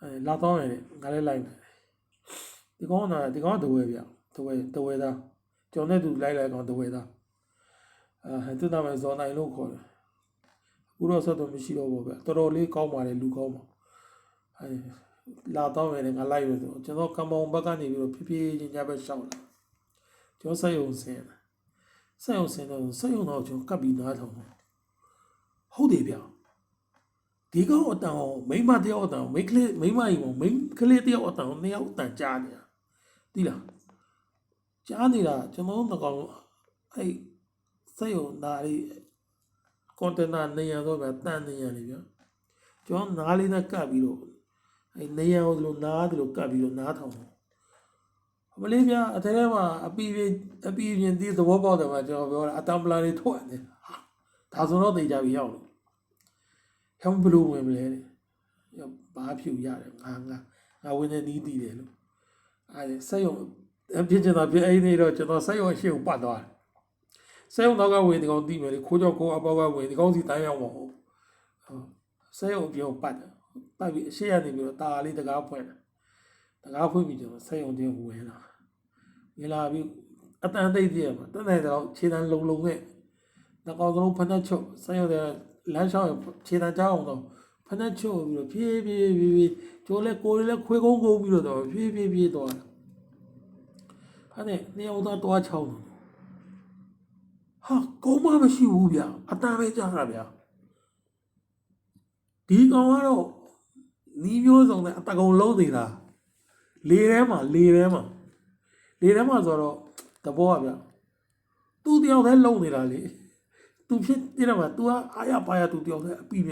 အဲလာတော့ရတယ်ငါလည်းလိုက်မယ် ဒီကောင်ကဒီကောင်ကတဝဲဗျတဝဲတဝဲသားကျွန်တော်နဲ့သူလိုက်လိုက်ကောင်တဝဲသားအဲဟန်တူနာမဲဇော်နိုင်လို့ခေါ်တယ်အခုတော့ဆက်တော့မရှိတော့ဘူးဗျတော်တော်လေးကောင်းပါတယ်လူကောင်းပါအဲလာတော့ရတယ်ငါလိုက်ရဆိုကျွန်တော်ကံပေါင်ဘက်ကနေပြီးတော့ဖြည်းဖြည်းချင်းညဘက်ရှောက်လာကျွန်တော်ဆက်ယုံစင်ဆက်ယုံစင်တော့ဆက်ယုံတော့ကျွန်တော်ကပ်ပြီးနားထောင်ဟုတ်တယ်ဗျဒီကောင်အတန်ကိုမိန်းမတယောက်အတန်ကိုမိန်းကလေးမိန်းမကြီးပေါ့မိန်းကလေးတယောက်အတန်ကိုနှစ်ယောက်အတန်ကြားနေတာ သိလားကြားနေတာကျွန်တော်တို့ကောင်အဲ့စက်ရုံသားလေးကွန်တိန်နာနေရတော့ဗျတန်နေရလေဗျကျွန်တော်နားလေးနဲ့ကပ်ပြီးတော့အဲ့နေရကိုဒီလိုနားဒီလိုကပ်ပြီးတော့နားထောင်တယ်မလေးဗျအထဲထဲမှာအပီပြအပီပြင်းဒီသဘောပေါက်တယ်မှာကျွန်တော်ပြောတာအတမ်ပလာလေးထွက်နေဟာဒါဆိုတော့သိကြပြီရောက်လို့ဟမ်ဘလူးဝင်မလဲတဲ့ဘာဖြူရတယ်ငါငါငါဝင်နေနီးတည်တယ်လို့ အဲဆက်ရုံဖြစ်ချင်တာဖြစ်အဲ့ဒီတော့ကျွန်တော်ဆက်ရုံအရှိကိုပတ်သွားတယ်ဆက်ရုံတော့ကဝင်ဒီကောင်တီးမယ်လေခိုးကြောက်ကိုအပေါကဝင်ဒီကောင်စီတိုင်းရောက်မဟုတ်ဆက်ရုံပြောပတ်တယ်ပတ်ပြီးအရှိရနေပြီးတော့တာလေးတကားဖွင့်တယ်တကားဖွင့်ပြီးကျွန်တော်ဆက်ရုံတင်းဝင်လာဝင်လာပြီးအတန်သိသိရမှာတနေ့တော့ခြေတန်းလုံလုံနဲ့နောက်ကောင်ကတော့ဖဏတ်ချုပ်ဆက်ရုံတဲ့လမ်းလျှောက်ခြေတံကြောက်အောင်တော့ ဖက်နှက်ချုပ်ပြီးတော့ဖြည်းဖြည်းဖြည်းဖြည်းကျိုးလဲကိုယ်လဲခွေးကုန်းကုန်းပြီးတော့ဖြည်းဖြည်းဖြည်းသွားတယ်အဲ့ဒါနှစ်ယောက်သားတွားချောင်းတယ်ဟာကုန်းမမရှိဘူးဗျအတန်ပဲကြားတာဗျဒီကောင်ကတော့နီးမျိုးစုံနဲ့အတကုံလုံးနေတာလေထဲမှာလေထဲမှာလေထဲမှာဆိုတော့တဘောကဗျသူ့တယောက်တည်းလုံနေတာလေသူဖြစ်တဲ့မှာ तू ကအားရပါရ तू တယောက်တည်းအပီပြန်